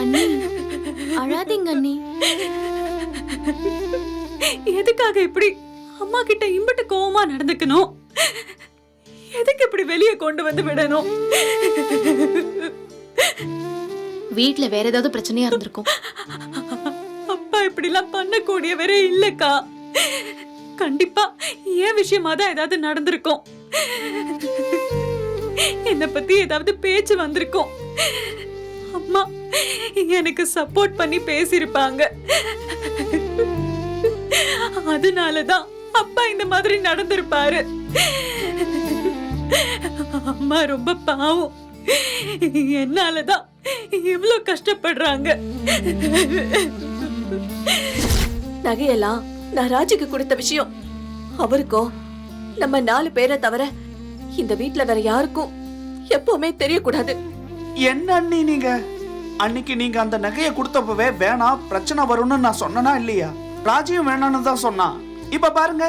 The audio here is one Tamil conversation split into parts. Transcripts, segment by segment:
அண்ணி அழாதீங்க அண்ணி. எதுக்காக இப்படி அம்மா கிட்ட இம்பட்டு கோவமா நடந்துக்கணும்? எதுக்கு இப்படி வெளியே கொண்டு வந்து விடணும்? வீட்ல வேற ஏதாவது பிரச்சனையா இருந்திருக்கும். அப்பா இப்படிலாம் பண்ணக்கூடியவரே இல்லக்கா. கண்டிப்பா ஏன் விஷயமா தான் ஏதாவது நடந்திருக்கும். என்னை பத்தி ஏதாவது பேச்சு வந்திருக்கும். அம்மா எனக்கு சப்போர்ட் பண்ணி பேசியிருப்பாங்க. அதனாலதான் அப்பா இந்த மாதிரி நடந்திருப்பாரு. அம்மா ரொம்ப பாவம். என்னாலதான் இவ்வளோ கஷ்டப்படுறாங்க. நகையெல்லாம் நான் ராஜுக்கு கொடுத்த விஷயம். அவருக்கோ நம்ம நாலு பேரை தவிர இந்த வீட்ல வேற யாருக்கும் எப்பவுமே தெரியக்கூடாது. என்ன அண்ணி நீங்க? அன்னைக்கு நீங்க அந்த நகையை கொடுத்தப்பவே வேணாம் பிரச்சனை வரும்னு நான் சொன்னனா இல்லையா? ராஜியும் வேணாம்னு தான் சொன்னான். இப்ப பாருங்க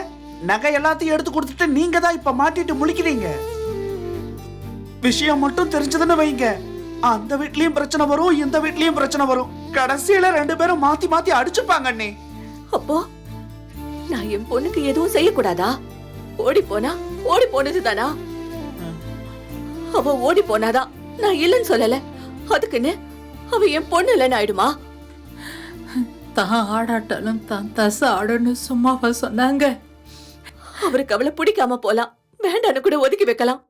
நகை எல்லாத்தையும் எடுத்து கொடுத்துட்டு நீங்க தான் இப்ப மாட்டிட்டு முழிக்கிறீங்க. விஷயம் மட்டும் தெரிஞ்சதுன்னு வைங்க. அந்த வீட்லயும் பிரச்சனை வரும் இந்த வீட்லயும் பிரச்சனை வரும். கடைசியில ரெண்டு பேரும் மாத்தி மாத்தி அடிச்சுப்பாங்க அண்ணி. அப்போ நான் என் பொண்ணுக்கு எதுவும் செய்யக்கூடாதா? ஓடி போனா ஓடி போனது தானா அவ ஓடி போனாதான் நான் இல்லைன்னு சொல்லல. அதுக்குன்னு அவ என் பொண்ணு இல்லைன்னு ஆயிடுமா? தான் ஆடாட்டாலும் தான் தசை ஆடன்னு சும்மாவா சொன்னாங்க. அவருக்கு அவளை பிடிக்காம போலாம். வேண்டான்னு கூட ஒதுக்கி வைக்கலாம்.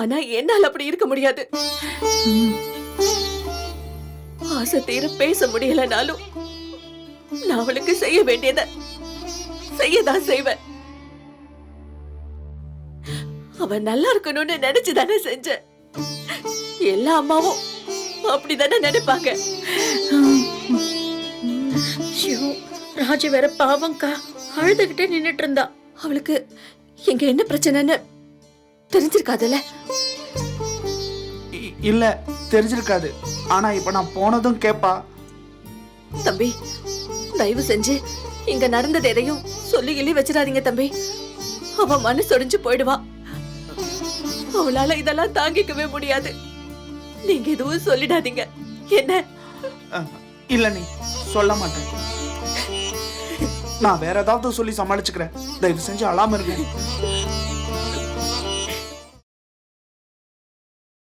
ஆனா என்னால அப்படி இருக்க முடியாது. ஆசை தீர பேச முடியலனாலும் நான் அவளுக்கு செய்ய வேண்டியத செய்யதான் செய்வேன். அவ நல்லா இருக்கணும்னு நினைச்சு தானே செஞ்சேன். எல்லா அம்மாவும் அப்படிதானே நினைப்பாங்க. ஐயோ ராஜு வேற பாவம்க்கா. அழுதுகிட்டே நின்னுட்டு இருந்தா. அவளுக்கு எங்க என்ன பிரச்சனைன்னு தெரிஞ்சிருக்காதுல்ல? இ- இல்ல தெரிஞ்சிருக்காது. ஆனா இப்ப நான் போனதும் கேப்பா. தம்பி தயவு செஞ்சு இங்க நடந்தது எதையும் சொல்லி கிள்ளி வச்சிடாதீங்க தம்பி. அவ மனசு ஒடிஞ்சு போயிடுவா. அவளால இதெல்லாம் தாங்கிக்கவே முடியாது. நீங்க எதுவும் சொல்லிடாதீங்க. என்ன? இல்ல நீ சொல்ல மாட்டேன். நான் வேற ஏதாவது சொல்லி சமாளிச்சுக்கிறேன். தயவு செஞ்சு அழாம இருக்கேன்